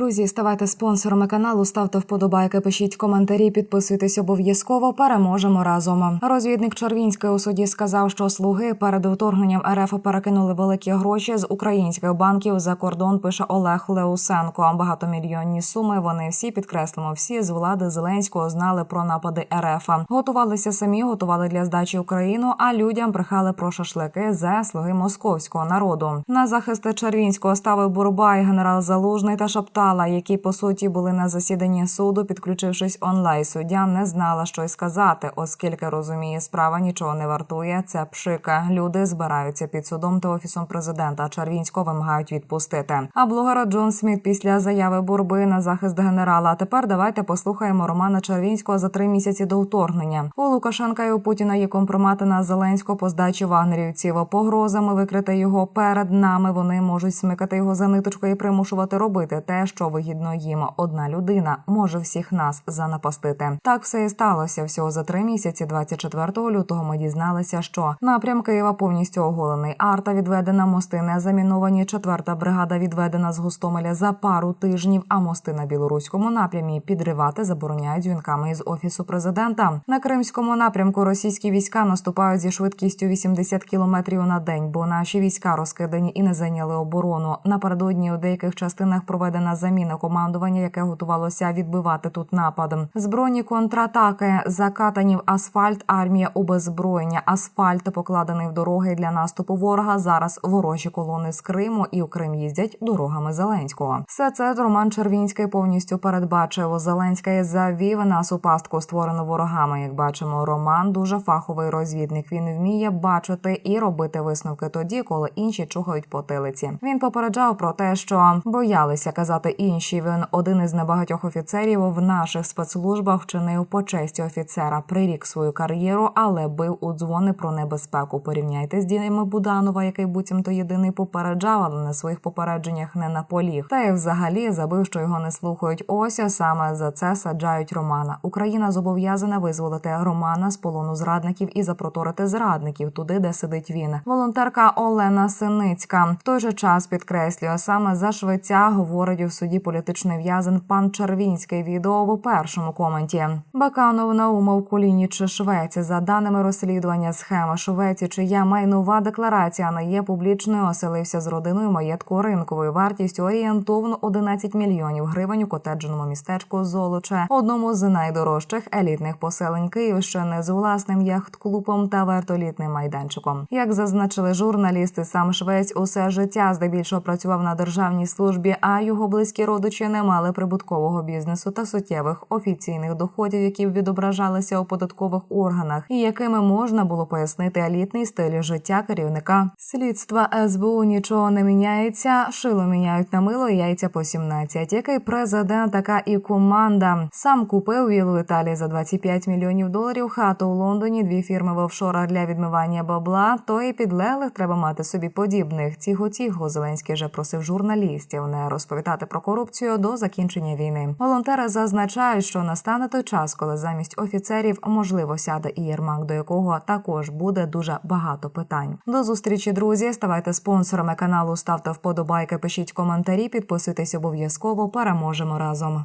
Друзі, ставайте спонсорами каналу, ставте вподобайки, пишіть коментарі, підписуйтесь обов'язково. Переможемо разом. Розвідник Червінський у суді сказав, що слуги перед вторгненням РФ перекинули великі гроші з українських банків за кордон. Пише Олег Леусенко. Багатомільйонні суми. Вони всі підкреслимо, всі з влади Зеленського знали про напади РФ. Готувалися самі, готували для здачі Україну. А людям брехали про шашлики за слуги московського народу. На захист Червінського ставив Бурбай, генерал Залужний та Шаптала, які по суті були на засіданні суду, підключившись онлайн. Суддя не знала, що й сказати, оскільки розуміє, справа нічого не вартує. Це пшика. Люди збираються під судом та офісом президента. Червінського вимагають відпустити. А блогера Джон Сміт після заяви Бурби на захист генерала. Тепер давайте послухаємо Романа Червінського за три місяці до вторгнення. У Лукашенка і у Путіна є компромати на Зеленського по здачі вагнерівців. Погрозами викрити його перед нами. Вони можуть смикати його за ниточку і примушувати робити те, що вигідно їм. Одна людина може всіх нас занапастити. Так все і сталося. Всього за три місяці, 24 лютого, ми дізналися, що напрям Києва повністю оголений. Арта відведена, мости не заміновані. Четверта бригада відведена з Гостомеля за пару тижнів. А мости на білоруському напрямі підривати забороняють дзвінками із офісу президента. На кримському напрямку російські війська наступають зі швидкістю 80 кілометрів на день, бо наші війська розкидані і не зайняли оборону. Напередодні у деяких частинах проведена заміна командування, яке готувалося відбивати тут напад. Збройні контратаки закатані в асфальт. Армія у беззброєння. Асфальт покладений в дороги для наступу ворога. Зараз ворожі колони з Криму і у Крим їздять дорогами Зеленського. Все це Роман Червінський повністю передбачив. Зеленський завів нас у пастку, створену ворогами. Як бачимо, Роман дуже фаховий розвідник. Він вміє бачити і робити висновки тоді, коли інші чугають потилиці. Він попереджав про те, що боялися казати інші. Він один із небагатьох офіцерів в наших спецслужбах вчинив по честі офіцера, прирік свою кар'єру, але бив у дзвони про небезпеку. Порівняйте з діями Буданова, який буцімто єдиний попереджав, але на своїх попередженнях не наполіг. Та й взагалі забив, що його не слухають. Ось саме за це саджають Романа. Україна зобов'язана визволити Романа з полону зрадників і запроторити зрадників туди, де сидить він. Волонтерка Олена Синицька в той же час підкреслює саме за швеця говорить у суді політичний в'язень пан Червінський. Відео в першому коменті. Баканов Наумов Кулініч Швеція. За даними розслідування схема Швеції, чия майнова декларація не є публічною, оселився з родиною маєтку ринковою вартістю орієнтовно 11 мільйонів гривень у котеджному містечку Золоче, одному з найдорожчих елітних поселень Київщини з власним яхт-клубом та вертолітним майданчиком. Як зазначили журналісти, сам Швець усе життя здебільшого працював на державній службі, а його близькі родичі не мали прибуткового бізнесу та суттєвих офіційних доходів, які відображалися у податкових органах, і якими можна було пояснити елітний стиль життя керівника слідства СБУ. Нічого не міняється. Шило міняють на мило, яйця по 17. Який президент, така і команда сам купив вілу в Італії за 25 мільйонів доларів. Хату у Лондоні, дві фірми в офшорах для відмивання бабла. То і підлеглих треба мати собі подібних. Ціго-ціго Зеленський вже просив журналістів не розповідати корупцію до закінчення війни. Волонтери зазначають, що настане той час, коли замість офіцерів можливо сяде і Єрмак, до якого також буде дуже багато питань. До зустрічі, друзі. Ставайте спонсорами каналу, ставте вподобайки, пишіть коментарі, підписуйтесь обов'язково. Переможемо разом.